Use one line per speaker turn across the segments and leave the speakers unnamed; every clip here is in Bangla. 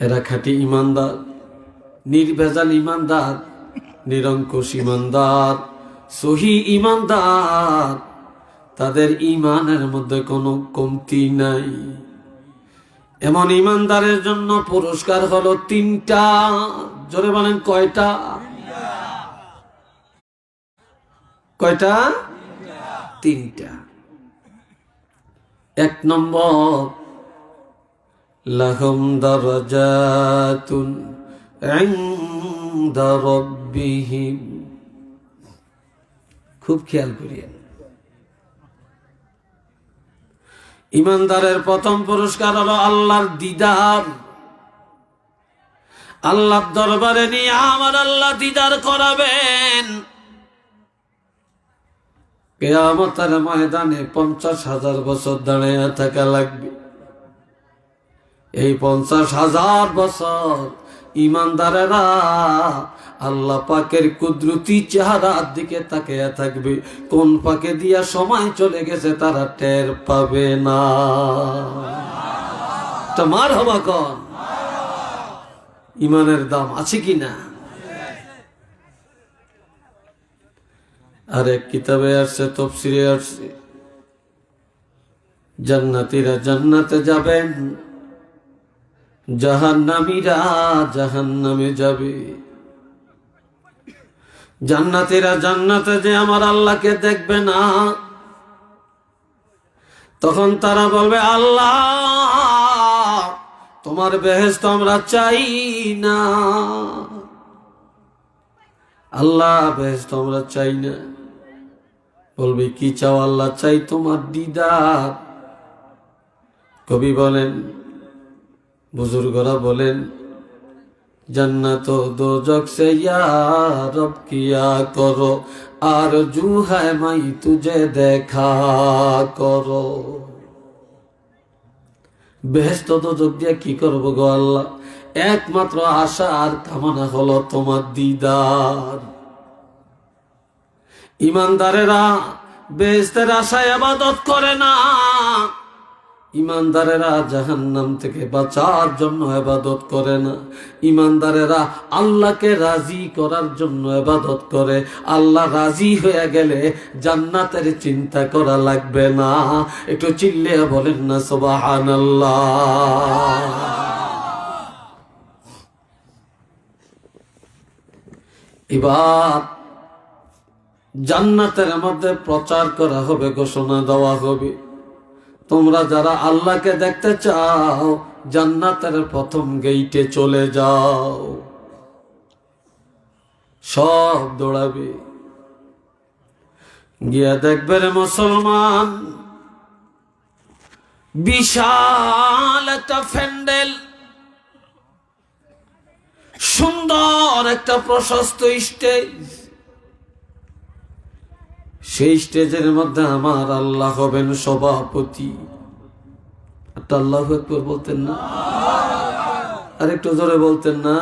এরা খাঁটি ইমানদার, নির্ভেজাল ইমানদার, নিরঙ্কুশ ইমানদার, সহি ইমানদার। তাদের ইমানের মধ্যে কোনো কমতি নাই। এমন ইমানদারের জন্য পুরস্কার হলো তিনটা, জোরে বলেন কয়টা? কয়টা? তিনটা। এক নম্বর লাহম দারাজাতুন ইনদা রাব্বিহিম খুব খেয়াল করিয়েন। ইমানদারের প্রথম পুরস্কার হলো আল্লাহর দিদার। আল্লাহর দরবারে নিয়ে আমার আল্লাহ দিদার করাবেন। কেয়ামতের ময়দানে পঞ্চাশ হাজার বছর দাঁড়িয়ে থাকা লাগবে। এই পঞ্চাশ হাজার বছর ইমানদারেরা আল্লাহ পাকের কুদরতি চেহারার দিকে তাকিয়ে থাকবে। কোন পাকে দিয়া সময় চলে গেছে তারা টের পাবে না। তা মার হবা কন। ইমানের দাম আছে কি না? আর এক কিতাবে আসছে তফসিরে আসছে। জান্নাতিরা জান্নাতে যাবেন। জাহান্নামীরা জাহান্নামে যাবে। জান্নাতেরা জান্নাতে যে আমার আল্লাহকে দেখবে না। তখন তারা বলবে, আল্লাহ, তোমার বেহেস্ত আমরা চাই না। আল্লাহ বেহেস্ত আমরা চাই না। বলবে, কি চাও আল্লাহ? চাই তোমার দিদার। কবি বলেন বুজুর্গরা বলেন, জন্নত দোজক সে রব কিয়া করো, আর জু হ্যায় মাই তুঝে দেখা করো। বেহেস্ত দোজক দিয়ে কি করব গো আল্লাহ? একমাত্র আশা আর কামনা হলো তোমার দিদার। ইমানদারেরা বেহেস্তের আশায় আবাদত করে না। ইমানদারেরা জাহান্নাম থেকে বাঁচার জন্য এবাদত করে না। ইমানদারেরা আল্লাহকে রাজি করার জন্য এবাদত করে। আল্লাহ রাজি হয়ে গেলে জান্নাতের চিন্তা করা লাগবে না। একটু চিল্লে বলেন না সোবাহান এবার জান্নাতের মধ্যে প্রচার করা হবে, ঘোষণা দেওয়া হবে। তোমরা যারা আল্লাহকে দেখতে চাও, জান্নাতের প্রথম গেইটে চলে যাও। সব দৌড়াবে। গিয়া দেখবে রে মুসলমান, বিশাল একটা ফ্যান্ডেল সুন্দর একটা প্রশস্ত স্টেজ সেই স্টেজের মধ্যে আমার আল্লাহ হবেন সভাপতি। একটা আল্লাহ একবার বলতেন না? আর একটু জোরে বলতেন না?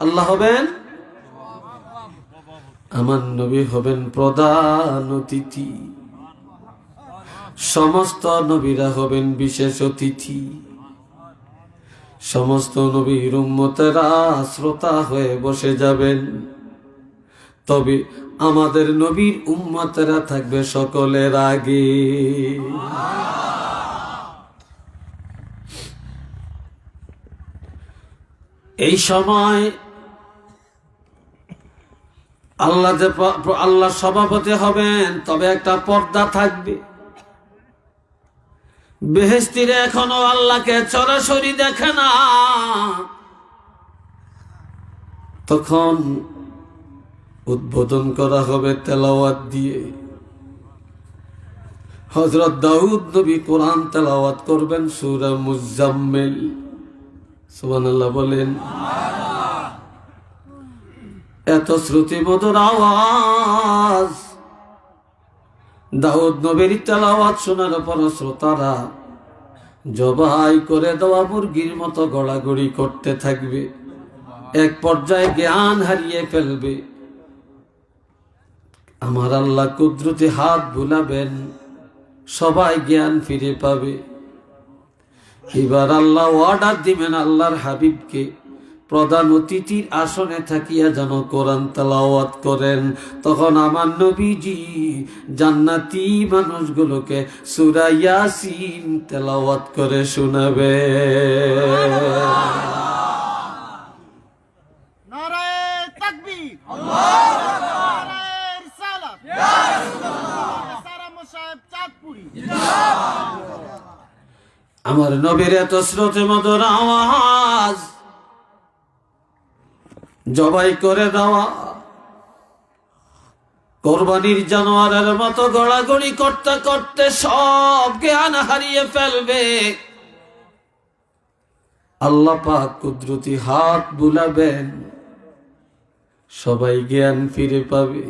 আল্লাহ হবেন? আমার নবী হবেন প্রধান অতিথি। সমস্ত নবীরা হবেন বিশেষ অতিথি। সমস্ত নবীর উম্মতেরা শ্রোতা হয়ে বসে যাবেন। তবে আমাদের নবীর উম্মতেরা থাকবে সকলের আগে। এই সময় আল্লাহ যে আল্লাহ সভাপতি হবেন, তবে একটা পর্দা থাকবে। বেহেস্তিরে এখনও আল্লাহকে সরাসরি দেখে না। তখন উদ্বোধন করা হবে তেলাওয়াত দিয়ে। হজরত দাউদ নবী কোরআন তেলাওয়াত করবেন সুরা মুজাম্মেল। সুবহানাল্লাহ বলেন, এত শ্রুতি আওয়াজ। দাউদ নবীর তেলাওয়াত শোনার পর শ্রোতারা জবাই করে দেওয়া মুরগির মতো গড়াগড়ি করতে থাকবে। এক পর্যায়ে জ্ঞান হারিয়ে ফেলবে। আমার আল্লাহ কুদরতি হাত বুলাবেন, সবাই জ্ঞান ফিরে পাবে। এবার আল্লাহ অর্ডার দিবেন আল্লাহর হাবিবকে, প্রধান অতিথির আসনে থাকিয়া যেন কোরআন তেলাওয়াত করেন। তখন আমার নবীজি জান্নাতি মানুষগুলোকে সূরা ইয়াসিন তেলাওয়াত করে শোনাবে। আমার নবীর এত স্রোতে মধুর আওয়াজ। জবাই করে দেওয়া। কোরবানির জানোয়ারের মতো গড়াগড়ি করতে করতে সব জ্ঞান হারিয়ে ফেলবে। আল্লাহ পাক কুদরতি হাত বুলাবেন। সবাই জ্ঞান ফিরে পাবে।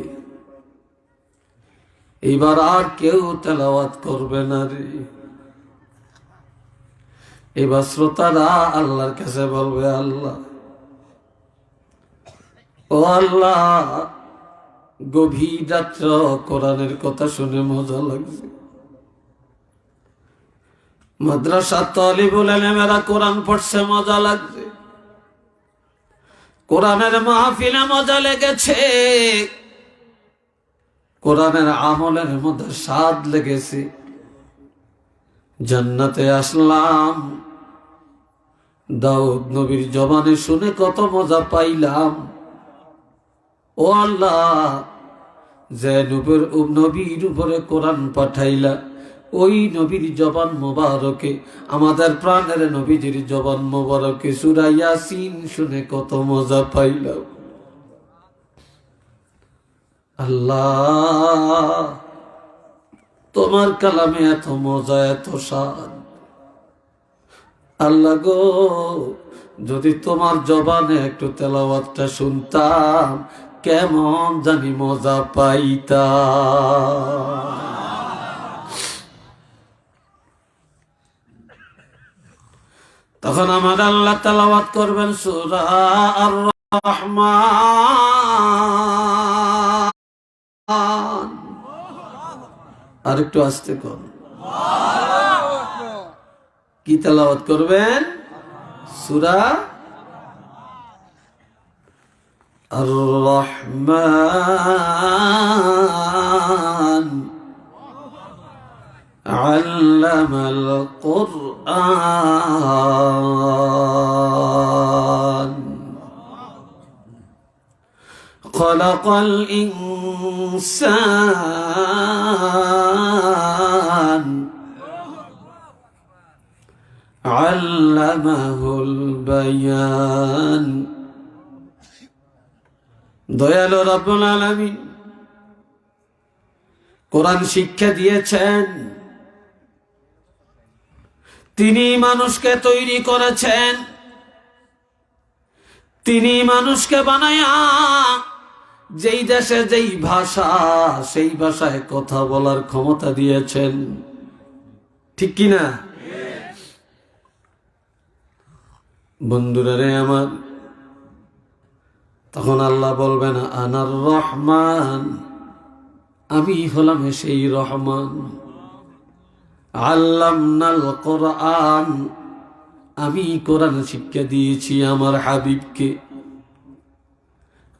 এবার আর কেউ তেলাওয়াত করবে না রে। এবার শ্রোতারা আল্লাহর কাছে বলবে, আল্লাহ। ও আল্লাহ, গভীর রাত্র কোরআনের কথা শুনে মজা লাগছে। মাদ্রাসা তলিবুল এলেমেরা কোরআন পড়ছে, মজা লাগছে। কোরআনের মাহফিলে মজা লেগেছে। কোরআনের আমলের মধ্যে স্বাদ লেগেছে। জান্নাতে আসলাম। দাউদ নবীর জবানে শুনে কত মজা পাইলাম। ও আল্লাহ যে নবীর নবীর উপরে কোরআন পাঠাইলা। ওই নবীর জবান মোবারকে, আমাদের প্রাণের নবীজির জবান মোবারকে সুরাইয়াসিন শুনে কত মজা পাইলাম। আল্লাহ, তোমার কালামে এত মজা, এত স্বাদ। আল্লাহ গো, যদি তোমার জবানে একটু তেলাওয়াতটা শুনতাম, কেমন জানি মজা পাইতাম। তখন আমার আল্লাহ তেলাওয়াত করবেন, সুরা আর রহমান আর একটু আসতে কর কি তেলাওয়াত করবেন সুরা আর রহমান علم القرآن خلق الإنسان আল্লামাহুল বায়ান। দয়ালু রব্বুল আলামিন কোরআন শিক্ষা দিয়েছেন। তিনি মানুষকে তৈরি করেছেন। তিনি মানুষকে বানায়া যেই দেশে যেই ভাষা, সেই ভাষায় কথা বলার ক্ষমতা দিয়েছেন। ঠিক কিনা? বন্ধুরা রে আমার, তখন আল্লাহ বলবেন আনার রহমান, আমি হলাম সেই রহমান। আল্লামনাল কোরআন, আমি কোরআন শিক্ষা দিয়েছি আমার হাবিবকে।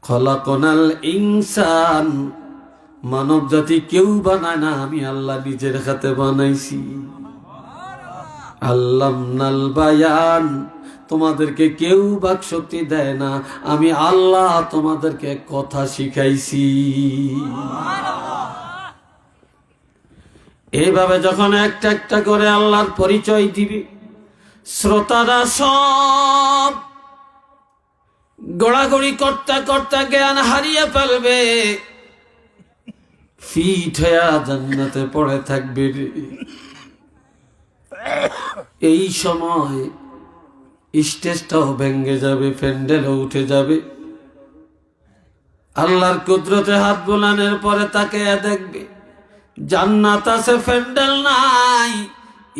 খলাকনাল ইনসান, মানব জাতি কেউ বানায় না, আমি আল্লাহ নিজের হাতে বানাইছি। আল্লামনাল বায়ান তোমাদেরকে কেউ বাক শক্তি দেয় না। আমি আল্লাহ তোমাদেরকে কথা শিখাইছি। এইভাবে যখন একটা একটা করে আল্লাহর পরিচয় দিবে, শ্রোতারা সব গড়াগড়ি করতে করতে জ্ঞান হারিয়ে ফেলবে। ফিট হয়ে জান্নাতে পড়ে থাকবে। এই সময় স্টেজটাও ভেঙ্গে যাবে, প্যান্ডেলও উঠে যাবে। আল্লাহর কুদরতে হাত বোলানের পরে তাকে দেখবে, জান্নাত আছে, প্যান্ডেল নাই,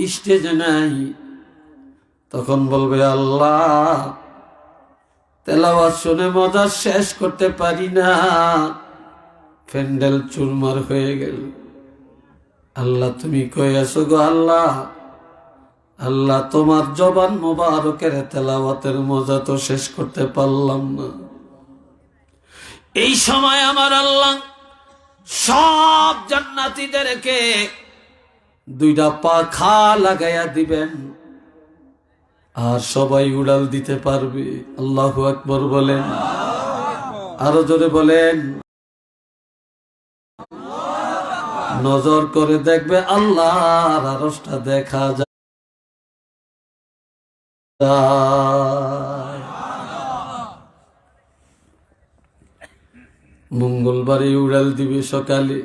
স্টেজ নাই। তখন বলবে, আল্লাহ, তেলাওয়াত শুনে মজা শেষ করতে পারি না। প্যান্ডেল চুরমার হয়ে গেল। আল্লাহ, তুমি কই আছো গো আল্লাহ? আল্লাহ, তোমার জবান মোবারকের তেলাওয়াতের মজা তো শেষ করতে পারলাম না। এই সময় আমার আল্লাহ সব জান্নাতীদেরকে দুইটা পাখা লাগাইয়া দিবেন। আর সবাই উড়াল দিতে পারবে। আল্লাহ আকবর বলেন। আরও জোরে বলেন। নজর করে দেখবে আল্লাহর আরসটা দেখা যায়। মঙ্গলবারে। উড়াল দিবে সকালে।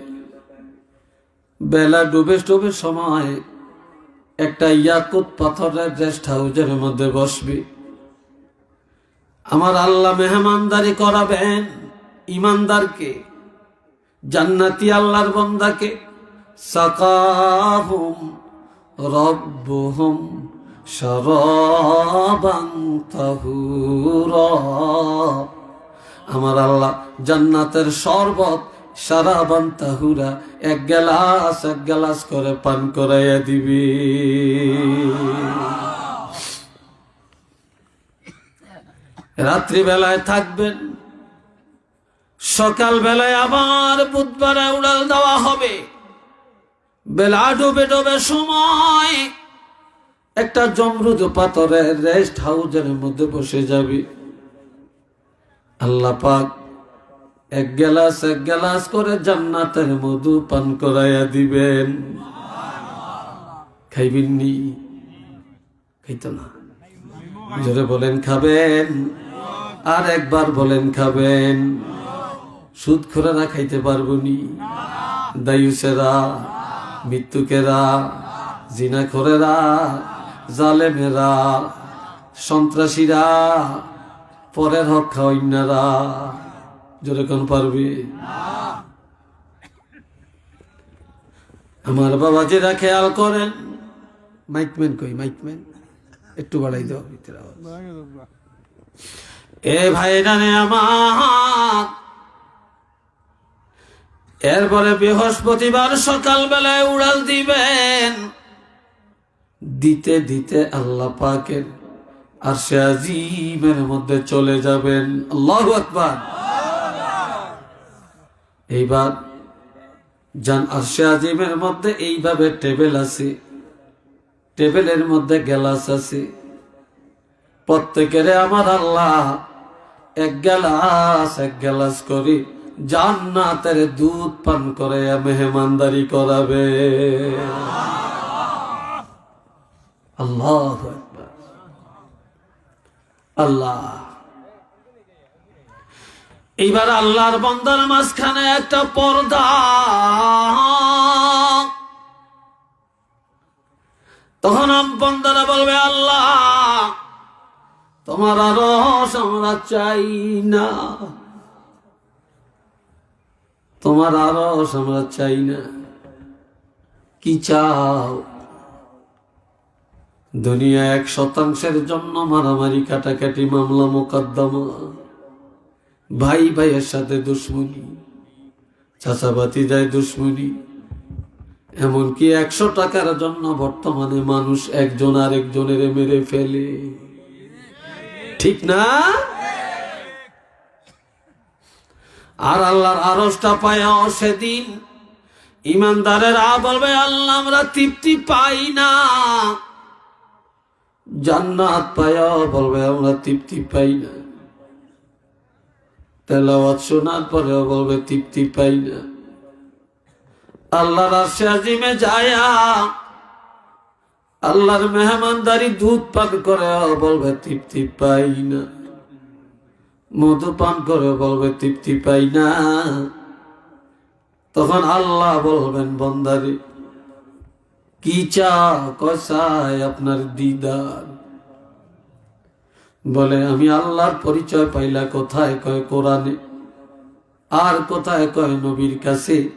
বেলা ডুবে ডুবে সময়। একটা ইয়াকুত পাথরের রেস্ট হাউসের মধ্যে বসবে। আমার আল্লাহ মেহমানদারি করাবেন ইমানদারকে, জান্নাতি আল্লাহর বন্দাকে। সাকাহুম রব্বুহুম আমার আল্লাহ জান্নাতের শরবত সারাবান তাহুরা এক গ্লাস এক গ্লাস করে পান করাইয়া দিবি। রাত্রিবেলায় থাকবেন সকাল বেলায় আবার বুধবারে উড়াল দেওয়া হবে। বেলা ডুবে ডুবে সময় একটা জমরুদ পাথরের রেস্ট হাউসের মধ্যে বসে যাবে। আল্লাহ পাক এক গ্লাস এক গ্লাস করে জান্নাতের মধু পান করাইয়া দিবেন। খাইবেননি? খাইতো না। জোরে বলেন, খাবেন? আর একবার বলেন, খাবেন? সুদ খোরারা খাইতে পারব নি? দায়ুসেরা মৃত্যুকেরা জিনা খোরেরা জালেমেরা, সন্ত্রাসীরা, পরের হক খাওয়াইনারা যেরকম পারবে? আমার বাবা যেটা খেয়াল করেন মাইকম্যান কই মাইকম্যান একটু বাড়াই দাও ভিতরে এ ভাই জানে আমার, এরপরে বৃহস্পতিবার সকাল বেলায় উড়াল দিবেন। দিতে দিতে আল্লাহ পাকের আর সে আজিমের মধ্যে চলে যাবেন। আল্লাহ আকবার। এইবার যান আর সে আজিমের মধ্যে এইভাবে টেবিল আছে, টেবিলের মধ্যে গ্লাস আছে। প্রত্যেকের আমার আল্লাহ এক গ্লাস এক গ্লাস করি জান্নাতের দুধ পান করে মেহমানদারি করাবে। আল্লাহ আল্লাহ। এইবার আল্লাহর বন্দার মাঝখানে একটা পর্দা। তখন বন্দারা বলবে, আল্লাহ, তোমার আরও আমরা চাই না। তোমার আরও আমরা চাই না। কি চাও? দুনিয়া এক শতাংশের জন্য মারামারি, কাটাকাটি, মামলা, মোকদ্দমা। ভাই ভাইয়ের সাথে দুশ্মনী, চাচাবাতি যায় দুশ্মনী। এমনকি একশো টাকার জন্য বর্তমানে মানুষ একজন আরেকজনের মেরে ফেলে। ঠিক না? আর আল্লাহর আরসটা পায় সেদিন। ইমানদারেরা বলবে, আল্লাহ, আমরা তৃপ্তি পাই না। জান্নাত পায়া বলবে, আমরা তৃপ্তি পাই না। তেলাওয়াত শোনার পরেও বলবে, তৃপ্তি পাই না। আল্লাহর আরশে আজিমে যায়া, আল্লাহর মেহমানদারি দুধ পান করে বলবে, তৃপ্তি পাই না। মধু পান করে বলবে, তৃপ্তি পাই না। তখন আল্লাহ বলবেন, বন্দারি কি চাও কসায় আপনার দিদার? বলে, আমি আল্লাহর পরিচয় পাইলা কোথায় কয় কোরআনে, আর কোথায় কয় নবীর কাছে?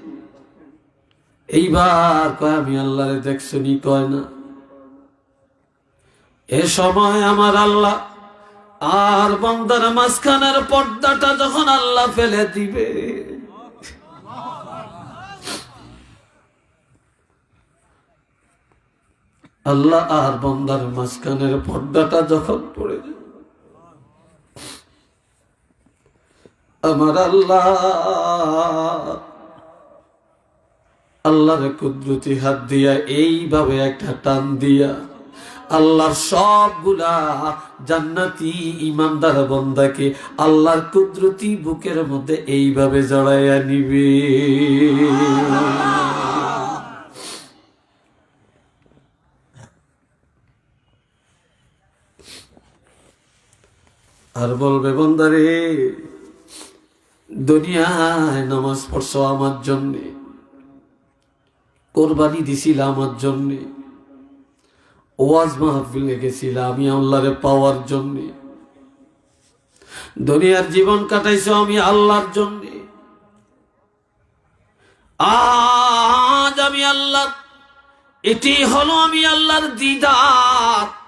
এইবার কয়, আমি আল্লাহরে দেখছনি কয় না। এ সময় আমার আল্লাহ আর বন্দার মাঝখানের পর্দাটা যখন আল্লাহ ফেলে দিবে আল্লাহ আর বন্দার মাঝখানের পর্দাটা যখন পড়ে যায় আমার আল্লাহ, আল্লাহর কুদরতি হাত দিয়া এইভাবে একটা টান দিয়া আল্লাহর সবগুলা জান্নাতি ইমানদার বন্দাকে আল্লাহর কুদরতি বুকের মধ্যে এইভাবে জড়াইয়া নিবে। আর বলবে, বন্দারে, দুনিয়ায় নামাজ পড়ছো আমার জন্যে। কোরবানি দিছিল আমার জন্যে। ওয়াজ মাহফিলে গেছিল আমি আল্লাহরে পাওয়ার জন্যে। দুনিয়ার জীবন কাটাইছ আমি আল্লাহর জন্যে। আজ আমি আল্লাহ, এটি হলো আমি আল্লাহর দিদার।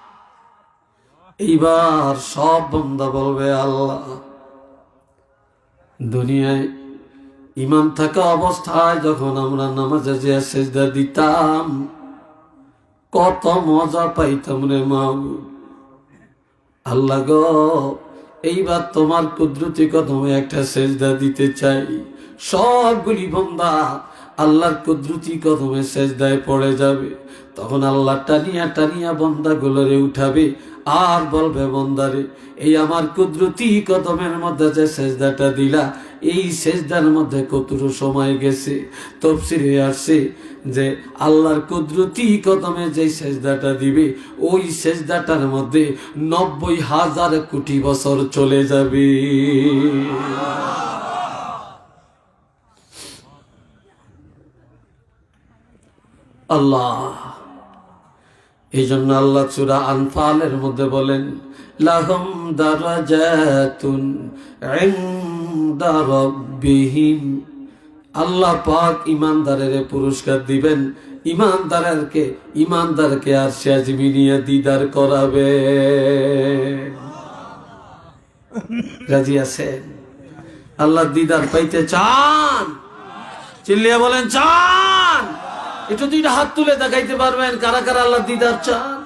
এইবার সব বন্ধা বলবে আল্লাহ। দুনিয়ায় ইমান থাকা অবস্থায় যখন আমরা নামাজে যে সেজদা দিতাম, কত মজা পাইতাম রে মাহবুব আল্লাহ গো, এইবার তোমার কুদরতি কদমে একটা সেজদা দিতে চাই। সবগুলি বন্ধা আল্লাহর কুদরতি কদমে সেজদায় পড়ে যাবে। তখন আল্লাহ টানিয়া টানিয়া বন্দাগুলোরে উঠাবে। আর বলবে বন্দারে, এই আমার কুদরতি কদমের মধ্যে যে সেজদাটা দিলা, এই সেজদার মধ্যে কতটুকু সময় গেছে? তফসিরে আসছে যে আল্লাহর কুদরতি কদমে যে সেজদাটা দিবে, ওই সেজদাটার মধ্যে নব্বই হাজার কোটি বছর চলে যাবে। আল্লাহ। এই জন্য আল্লাহ চূড়া আনফালের মধ্যে বলেন, লাহম দারাজাতুন রাব্বিহিম। আল্লাহ পাক ইমানদারের পুরস্কার দিবেন। ইমানদারকে ইমানদারকে আর সে আজমিনিয়া দিদার করাবে। রাজি আছেন? আল্লাহ দিদার পাইতে চান। চিল্লিয়া বলেন, চান! একটু দুইটা হাত তুলে দেখাইতে পারবেন কারা কারা আল্লাহ দিদার চান।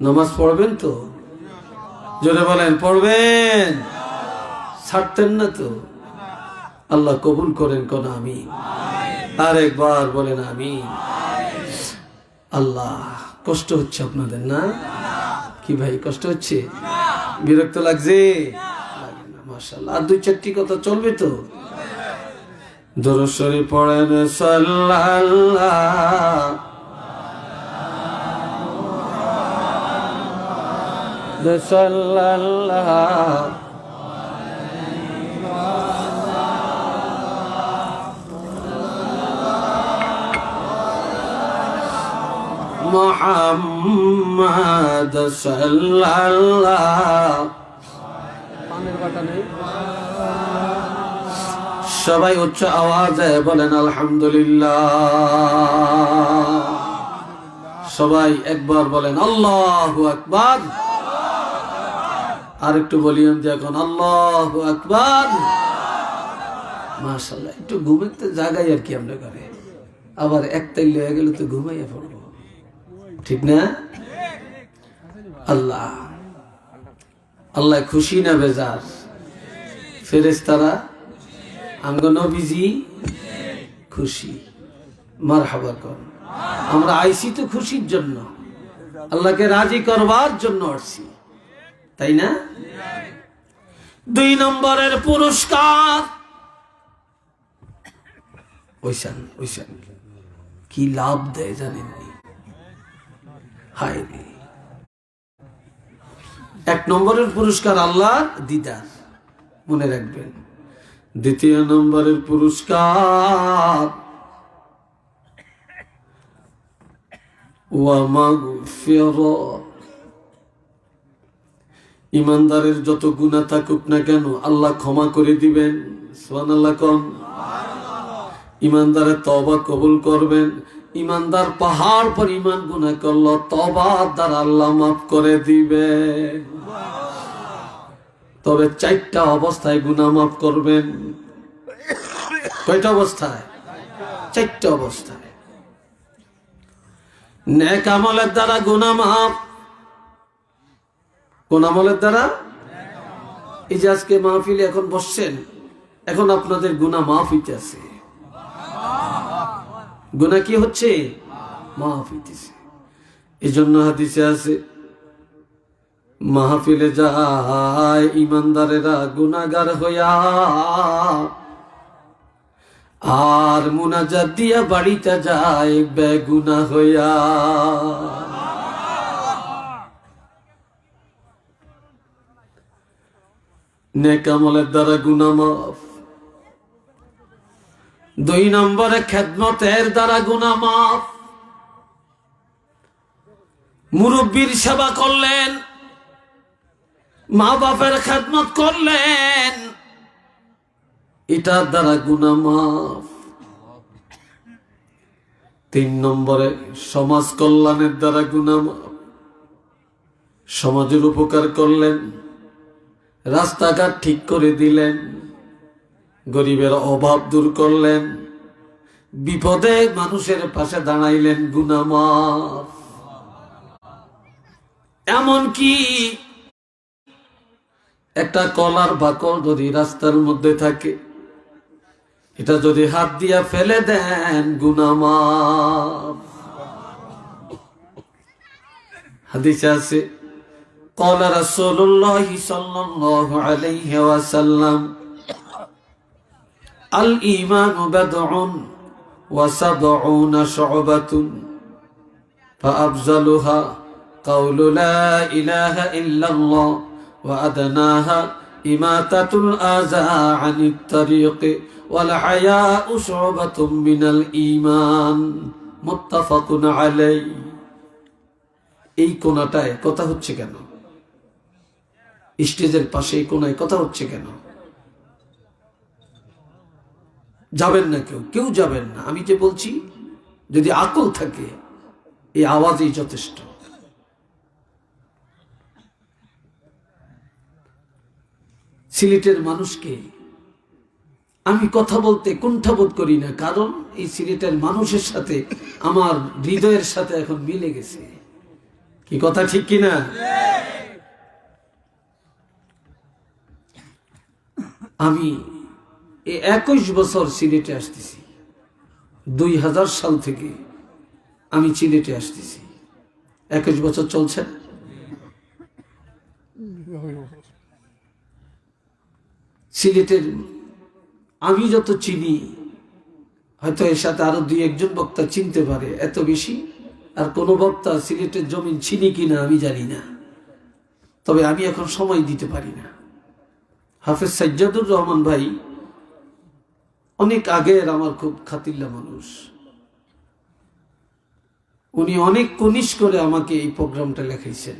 নামাজ পড়বেন তো? জোরে বলেন পড়বেন। ছাড়তেন না তো? আল্লাহ কবুল করেন কোন আমি আরেকবার বলেন আমি আল্লাহ, কষ্ট হচ্ছে আপনাদের, না? কি ভাই, কষ্ট হচ্ছে? বিরক্ত লাগছে? আর দুই চারটি কথা চলবে তো? দরসরি পড়েন, সাল্লাল্লাহ। সাল্লাল্লাহ। মোহাম্মদ সাল্লাল্লাহ। সবাই উচ্চ আওয়াজে বলেন আলহামদুলিল্লাহ। সবাই একবার বলেন আল্লাহু আকবার। আর একটু বলিয়েন যে এখন আল্লাহ আকবার। মাশাল্লাহ একটু ঘুমাইতে জাগাই আর কি আমরা করে আবার এক তাইল হয়ে গেলে তো ঘুমাইয়া পড়ব। ঠিক না? আল্লাহ। আল্লাহ খুশি না বেজার? ফেরেস তারা আঙ্গ নবীজি খুশি। মার হাবা কর আমরা আইসি তো খুশির জন্য। আল্লাহকে রাজি করবার জন্য আসছি। তাই না? দুই নম্বরের পুরস্কার। ওইসান ওইসান। কি লাভ দেয় জানেননি? হায় এক নম্বরের পুরস্কার আল্লাহ দিদার, মনে রাখবেন। দ্বিতীয় নম্বরের পুরস্কার ইমানদারের যত গুণা থাকুক না কেন, আল্লাহ ক্ষমা করে দিবেন। সোহান আল্লাহ কন। ইমানদারের তবা কবুল করবেন। ইমানদার পাহাড় পরিমাণ গুণা করল তবার দ্বারা আল্লাহ মাফ করে দিবে। তবে চারটা অবস্থায় গুণা মাফ করবেন। কয়টা অবস্থায়? চারটা অবস্থায়। দ্বারা গুণা মাফ। কোন আমলের দ্বারা? আজকে মাহফিলে এখন বসছেন, এখন আপনাদের গুণা মাফ হইতেছে। গুণা কি হচ্ছে? মাফ হইতেছে। এই জন্য হাদিসে আছে, মাহফিলে যায় ইমানদারেরা গুনাগার হইয়া আর মুনাজাত দিয়া বাড়িতে যায় বেগুনা হইয়া। নেকামলের দ্বারা গুনা মাফ। দুই নম্বরে খেদমতের দ্বারা গুনা মাফ। মুরব্বীর সেবা করলেন মা বাপের খেদমত করলেন, এটার দ্বারা গুনা মাফ। তিন নম্বরে সমাজ কল্যাণের দ্বারা গুনা মাফ। সমাজের উপকার করলেন, রাস্তাঘাট ঠিক করে দিলেন। গরিবের অভাব দূর করলেন। বিপদে মানুষের পাশে দাঁড়াইলেন গুনামাফ। এমনকি একটা কলার বাকল যদি রাস্তার মধ্যে থাকে, এটা যদি হাত দিয়া ফেলে দেন গুনামাফ। হাদিসে আছে, কলা রাসূলুল্লাহ সাল্লাল্লাহু আলাইহি ওয়াসাল্লাম عليه وسلم الإيمان بدع وسبعون شعبة فأفضلها قول لا إله إلا الله وأدناها إماتة الآذى عن الطريق والحياء شعبة من الإيمان متفق عليه এই কোনাটায় কথা হচ্ছে কেন স্টেজের পাশে এই কোনায় কথা হচ্ছে কেন যাবেন না কেউ কেউ যাবেন না। আমি যে বলছি, যদি আকল থাকে, এই আওয়াজই যথেষ্ট। সিলেটের মানুষকে আমি কথা বলতে কুণ্ঠাবোধ করি না, কারণ এই সিলেটের মানুষের সাথে, আমার হৃদয়ের সাথে এখন মিলে গেছে। কি কথা ঠিক কিনা? আমি এই একুশ বছর সিলেটে আসতেছি। দুই হাজার সাল থেকে আমি সিলেটে আসতেছি। একুশ বছর চলছে সিলেটের আমি যত চিনি, হয়তো এর সাথে আরও দুই একজন বক্তা চিনতে পারে, এত বেশি। আর কোনো বক্তা সিলেটের জমিন চিনি কিনা আমি জানি না। তবে আমি এখন সময় দিতে পারি না। হাফেজ সাজ্জাদুর রহমান ভাই অনেক আগের আমার খুব খাতিল্লা মানুষ। উনি অনেক কনিশ করে আমাকে এই প্রোগ্রামটা লেখাইছেন।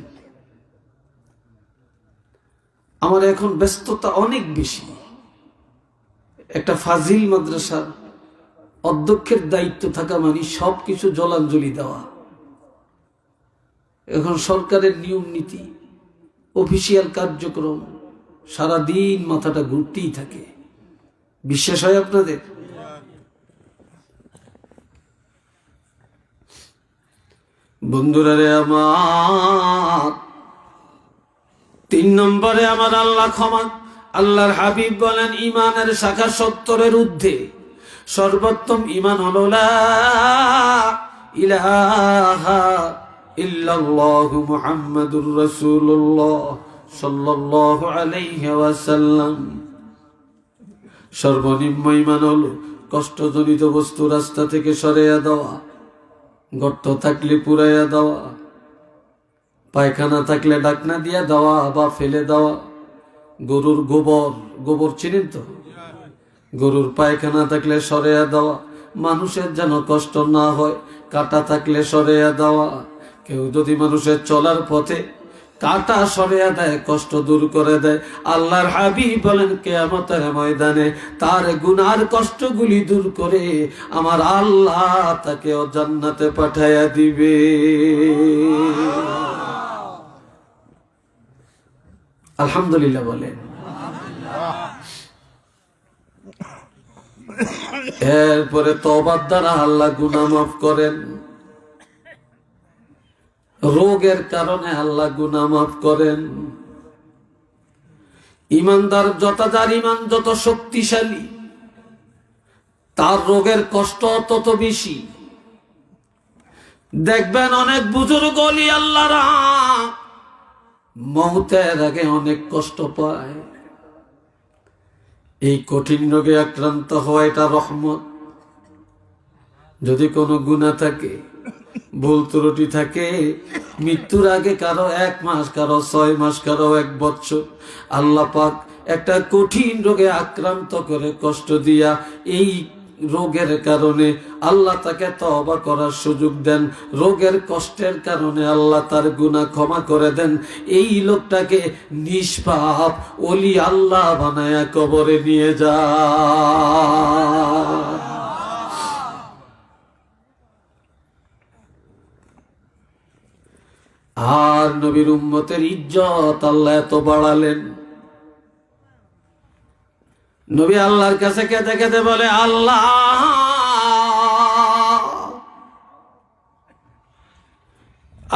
আমার এখন ব্যস্ততা অনেক বেশি। একটা ফাজিল মাদ্রাসার অধ্যক্ষের দায়িত্ব থাকা মানে সব কিছু জলাঞ্জলি দেওয়া। এখন সরকারের নিয়ম নীতি, অফিসিয়াল কার্যক্রম সারাদিন মাথাটা ঘুরতেই থাকে। বিশ্বাস হয় আপনাদের? বন্ধুরা রে আমার, তিন নম্বরে আমার আল্লাহ ক্ষমা, আল্লাহর হাবিব বলেন ইমানের শাখা সত্তরের ঊর্ধ্বে। সর্বোত্তম ইমান হল ইলাহা ইল্লাল্লাহু মুহাম্মাদুর রাসূলুল্লাহ সর্বনিম্ন ইমান কষ্টজনিত বস্তু রাস্তা থেকে সরাইয়া দেওয়া, গর্ত থাকলে পুরাইয়া দেওয়া, পায়খানা থাকলে ডাকনা দিয়া দেওয়া বা ফেলে দেওয়া। গরুর গোবর গোবর চিনেন তো? গরুর পায়খানা থাকলে সরেয়া দেওয়া। মানুষের যেন কষ্ট না হয়, কাটা থাকলে সরেয়া দেওয়া। কেউ যদি মানুষের চলার পথে কাটা সরিয়ে দেয়, কষ্ট দূর করে দেয়। আল্লাহর হাবিব বলেন, কেয়ামতের ময়দানে তার গুনার কষ্টগুলি দূর করে আমার আল্লাহ তাকে জান্নাতে পাঠাইয়া দিবে। আলহামদুলিল্লাহ বলেন। এরপরে তবার দ্বারা আল্লাহ গুনা মাফ করেন। রোগের কারণে আল্লাহ গুনা মাফ করেন। ইমানদার যত, যার ইমান যত শক্তিশালী, তার রোগের কষ্ট তত বেশি। দেখবেন অনেক বুজুর্গ অলি আল্লাহরা মৌতের আগে অনেক কষ্ট পায়। এই কঠিন রোগে আক্রান্ত হওয়া এটা রহমত। যদি কোনো গুণা থাকে ভুল ত্রুটি থাকে। মৃত্যুর আগে কারও এক মাস, কারও ছয় মাস, কারও এক বছর। আল্লাহ পাক একটা কঠিন রোগে আক্রান্ত করে কষ্ট দিয়া এই রোগের কারণে আল্লাহ তাকে তবা করার সুযোগ দেন। রোগের কষ্টের কারণে আল্লাহ তার গুনাহ ক্ষমা করে দেন। এই লোকটাকে নিষ্পাপ ওলি আল্লাহ বানায়া কবরে নিয়ে যা আর নবীর উম্মতের ইজ্জত আল্লাহ এত বাড়ালেন। নবী আল্লাহর কাছে কেঁদে কেঁদে বলে, আল্লাহ,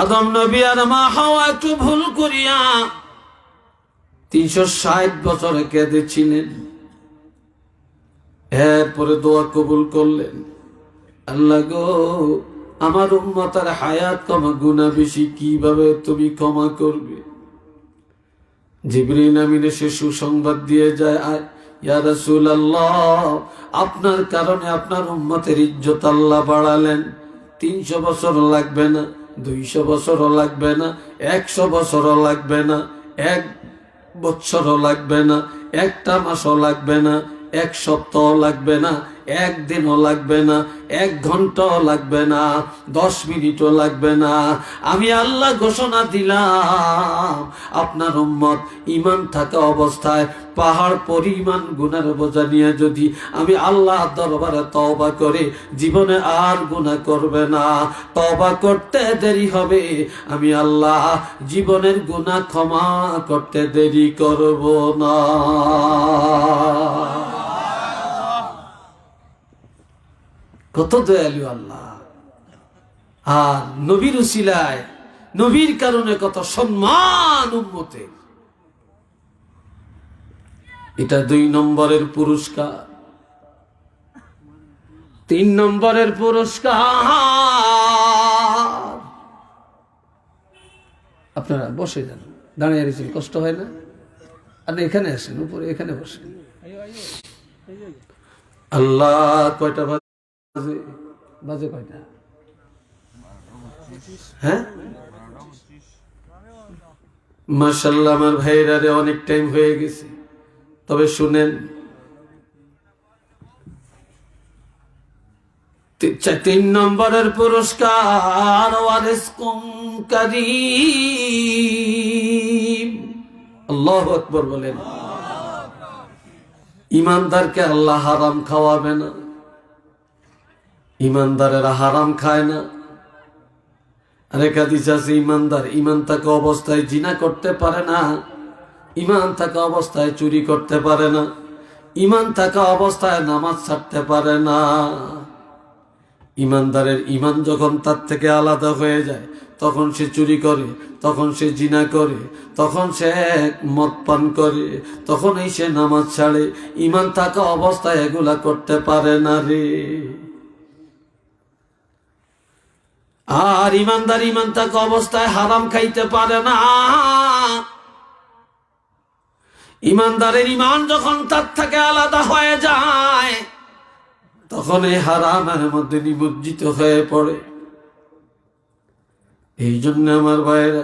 আদম নবী আর মা হাওয়া একটু ভুল করিয়া তিনশো ষাট বছরে কেঁদেছিলেন। এরপরে দোয়া কবুল করলেন। আল্লাহ গো আমার উম্মতার হায়াত কমা গুণা বেশি, কীভাবে তুমি ক্ষমা করবে? জিবরিন আমিন এসে সুসংবাদ দিয়ে যায়, আয়, ইয়া রাসূলুল্লাহ, আপনার কারণে আপনার উম্মতের ইজ্জত আল্লাহ বাড়ালেন। তিনশো বছর লাগবে না, দুইশো বছরও লাগবে না, একশো বছরও লাগবে না, এক বছরও লাগবে না, একটা মাসও লাগবে না, এক সপ্তাহ লাগবে না একদিনও লাগবে না, এক ঘন্টাও লাগবে না, দশ মিনিটও লাগবে না। আমি আল্লাহ ঘোষণা দিলাম, আপনার উম্মত ইমান থাকা অবস্থায় পাহাড় পরিমাণ গুনার বোঝা নিয়ে যদি আমি আল্লাহ দরবারে তবা করে, জীবনে আর গুনাহ করবে না। তবা করতে দেরি হবে, আমি আল্লাহ জীবনের গুনাহ ক্ষমা করতে দেরি করব না। কত দয়ালু আল্লাহ। আর নবীর উসিলায়, নবীর কারণে কত সম্মান উম্মতে এটা দুই নম্বরের পুরস্কার। তিন নম্বরের পুরস্কার। আপনারা বসে যান। দাঁড়িয়ে রয়েছেন, কষ্ট হয় না? আপনি এখানে আসেন, উপরে এখানে বসেন। আল্লাহ, কয়টা বাজে বাজে কয়টা? হ্যাঁ? মার্শাল্লাহ আমার ভাইয়েরা রে অনেক টাইম হয়ে গেছে। তবে শুনেন তিন নম্বরের পুরস্কার আল্লাহু বলেন। ইমানদারকে আল্লাহ হারাম খাওয়াবে না। ইমানদারেরা হারাম খায় না। আরেক হাদিস আছে, ইমানদার ইমান থাকা অবস্থায় জিনা করতে পারে না, ইমান থাকা অবস্থায় চুরি করতে পারে না, ইমান থাকা অবস্থায় নামাজ ছাড়তে পারে না। ইমানদারের ইমান যখন তার থেকে আলাদা হয়ে যায়, তখন সে চুরি করে, তখন সে জিনা করে, তখন সে মদ পান করে, তখনই সে নামাজ ছাড়ে। ইমান থাকা অবস্থায় এগুলা করতে পারে না রে। আর ইমানদার ইমান থাকা অবস্থায় হারাম খাইতে পারে না। ইমানদারের ইমান যখন তার থেকে আলাদা হয়ে যায়, তখন এই হারামের মধ্যে নিমজ্জিত হয়ে পড়ে। এই জন্য আমার ভাইয়েরা,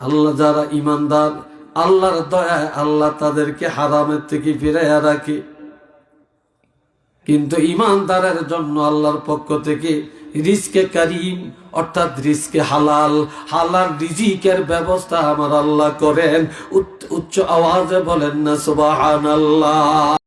আল্লাহ যারা ইমানদার, আল্লাহর দয়ায় আল্লাহ তাদেরকে হারামের থেকে ফিরাইয়া রাখে। কিন্তু ইমানদারের জন্য আল্লাহর পক্ষ থেকে রিস্কে কারিম, অর্থাৎ রিস্কে হালাল। হালাল রিজিকের ব্যবস্থা আমার আল্লাহ করেন। উচ্চ- আওয়াজে বলেন না সুবাহ আল্লাহ